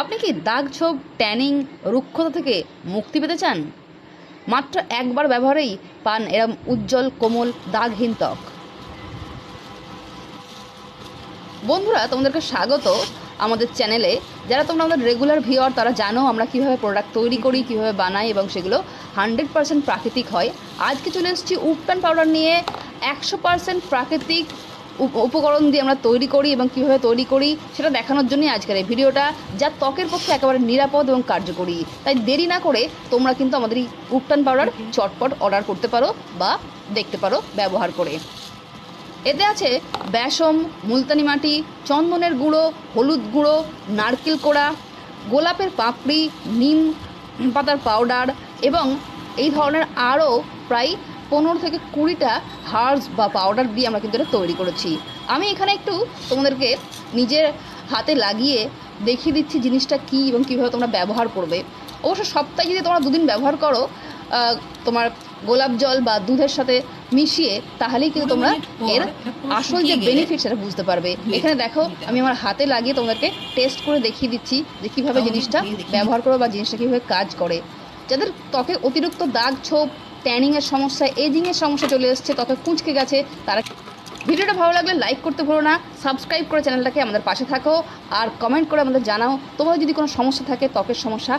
আপনি কি দাগ ছোপ, ট্যানিং, রুক্ষতা থেকে মুক্তি পেতে চান? মাত্র একবার ব্যবহারেই পান এরম উজ্জ্বল, কোমল, দাগহীন ত্বক। বন্ধুরা, তোমাদেরকে স্বাগত আমাদের চ্যানেলে। যারা তোমরা আমাদের রেগুলার ভিওর তারা জানো আমরা কীভাবে প্রোডাক্ট তৈরি করি, কীভাবে বানাই এবং সেগুলো হান্ড্রেড পার্সেন্ট প্রাকৃতিক হয়। আজকে চলে এসেছি উপটান পাউডার নিয়ে। একশো পার্সেন্ট প্রাকৃতিক উপকরণ দিয়ে আমরা তৈরি করি এবং কীভাবে তৈরি করি সেটা দেখানোর জন্যই আজকের এই ভিডিওটা, যা ত্বকের পক্ষে একেবারে নিরাপদ এবং কার্যকরী। তাই দেরি না করে তোমরা কিন্তু আমাদের এই উপটান পাউডার চটপট অর্ডার করতে পারো বা দেখতে পারো ব্যবহার করে। এতে আছে বেসম মুলতানি মাটি, চন্দনের গুঁড়ো, হলুদ গুঁড়ো, নারকেল কোড়া, গোলাপের পাপড়ি, নিম পাতার পাউডার এবং এই ধরনের আরও প্রায় পনেরো থেকে কুড়িটা হার্বস বা পাউডার দিয়ে আমরা কিন্তু এটা তৈরি করেছি। আমি এখানে একটু তোমাদেরকে নিজের হাতে লাগিয়ে দেখিয়ে দিচ্ছি জিনিসটা কী এবং কীভাবে তোমরা ব্যবহার করবে। অবশ্য সপ্তাহে যদি তোমরা দুদিন ব্যবহার করো তোমার গোলাপ জল বা দুধের সাথে মিশিয়ে তাহলেই কিন্তু তোমরা এর আসল যে বেনিফিট সেটা বুঝতে পারবে। এখানে দেখো আমি আমার হাতে লাগিয়ে তোমাদেরকে টেস্ট করে দেখিয়ে দিচ্ছি যে কীভাবে জিনিসটা ব্যবহার করো বা জিনিসটা কীভাবে কাজ করে। যাদের ত্বকে অতিরিক্ত দাগ ছোপ ট্যানিংয়ের সমস্যা এজিংয়ের সমস্যা চলে এসছে ত্বকে কুঁচকে গেছে, তারা ভিডিওটা ভালো লাগলে লাইক করতে ভুলো না সাবস্ক্রাইব করে চ্যানেলটাকে আমাদের পাশে থাকো, আর কমেন্ট করে আমাদের জানাও, তোমাদের যদি কোনো সমস্যা থাকে ত্বকের সমস্যা